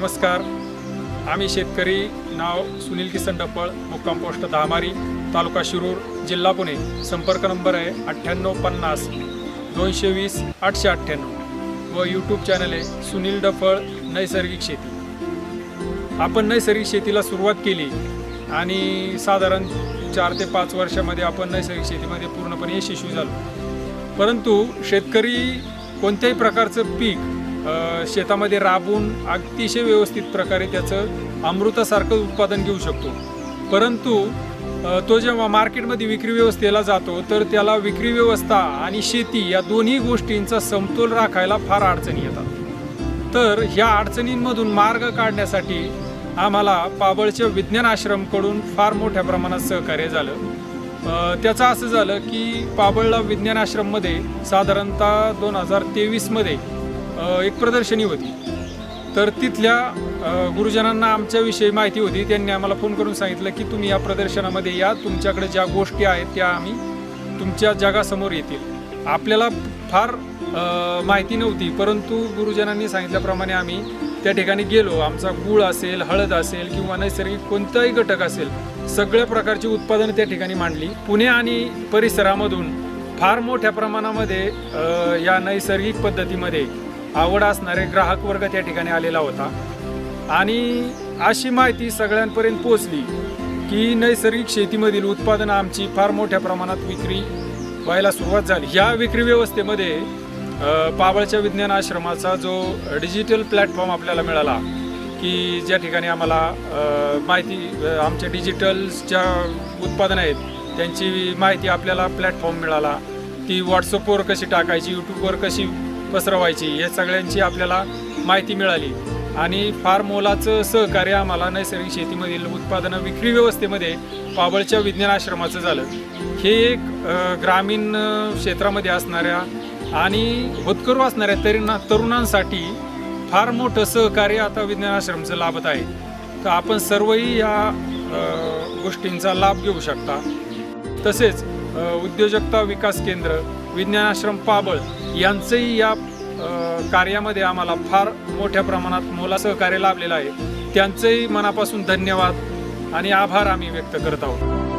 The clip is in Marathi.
नमस्कार. आम्ही शेतकरी नाव सुनील किसन डप्पळ मुक्काम पोस्ट दहामारी तालुका शिरूर जिल्हा पुणे. संपर्क नंबर आहे अठ्ठ्याण्णव पन्नास दोनशे वीस आठशे अठ्ठ्याण्णव. व यूट्यूब चॅनल आहे सुनील डफळ नैसर्गिक शेती. आपण नैसर्गिक शेतीला सुरुवात केली आणि साधारण चार ते पाच वर्षामध्ये आपण नैसर्गिक शेतीमध्ये पूर्णपणे यशस्वी झालो. परंतु शेतकरी कोणत्याही प्रकारचं पीक शेतामध्ये राबवून अतिशय व्यवस्थित प्रकारे त्याचं अमृतासारखं उत्पादन घेऊ शकतो. परंतु तो जेव्हा मार्केटमध्ये विक्री व्यवस्थेला जातो तर त्याला विक्री व्यवस्था आणि शेती या दोन्ही गोष्टींचा समतोल राखायला फार अडचणी येतात. तर ह्या अडचणींमधून मार्ग काढण्यासाठी आम्हाला पाबळच्या विज्ञान आश्रमकडून फार मोठ्या प्रमाणात सहकार्य झालं. त्याचं असं झालं की पाबळला विज्ञान आश्रममध्ये साधारणतः दोन हजार तेवीसमध्ये एक प्रदर्शनी होती. तर तिथल्या गुरुजनांना आमच्याविषयी माहिती होती. त्यांनी आम्हाला फोन करून सांगितलं की तुम्ही या प्रदर्शनामध्ये या. तुमच्याकडे ज्या गोष्टी आहेत त्या आम्ही तुमच्या जगासमोर येतील. आपल्याला फार माहिती नव्हती. परंतु गुरुजनांनी सांगितल्याप्रमाणे आम्ही त्या ठिकाणी गेलो. आमचा गूळ असेल हळद असेल किंवा नैसर्गिक कोणताही घटक असेल सगळ्या प्रकारची उत्पादनं त्या ठिकाणी मांडली. पुणे आणि परिसरामधून फार मोठ्या प्रमाणामध्ये या नैसर्गिक पद्धतीमध्ये आवड असणारे ग्राहक वर्ग त्या ठिकाणी आलेला होता. आणि अशी माहिती सगळ्यांपर्यंत पोचली की नैसर्गिक शेतीमधील उत्पादनं आमची फार मोठ्या प्रमाणात विक्री व्हायला सुरुवात झाली. ह्या विक्री व्यवस्थेमध्ये अ, पाबळच्या विज्ञान आश्रमाचा जो डिजिटल प्लॅटफॉर्म आपल्याला मिळाला की ज्या ठिकाणी आम्हाला माहिती आमच्या डिजिटल ज्या उत्पादनं आहेत त्यांची माहिती आपल्याला प्लॅटफॉर्म मिळाला. ती व्हॉट्सअपवर कशी टाकायची यूट्यूबवर कशी पसरवायची या सगळ्यांची आपल्याला माहिती मिळाली. आणि फार मोलाचं सहकार्य आम्हाला नैसर्गिक शेतीमधील उत्पादनं विक्री व्यवस्थेमध्ये पाबळच्या विज्ञान आश्रमाचं झालं. हे एक ग्रामीण क्षेत्रामध्ये असणाऱ्या आणि होतकरू असणाऱ्या तरुणा तरुणांसाठी फार मोठं सहकार्य आता विज्ञान आश्रमचं लाभत आहे. तर आपण सर्वही या गोष्टींचा लाभ घेऊ शकता. तसेच उद्योजकता विकास केंद्र विज्ञान आश्रम पाबळ यांचंही या कार्यामध्ये आम्हाला फार मोठ्या प्रमाणात मोला सहकार्य लाभलेलं आहे. त्यांचंही मनापासून धन्यवाद आणि आभार आम्ही व्यक्त करत आहोत.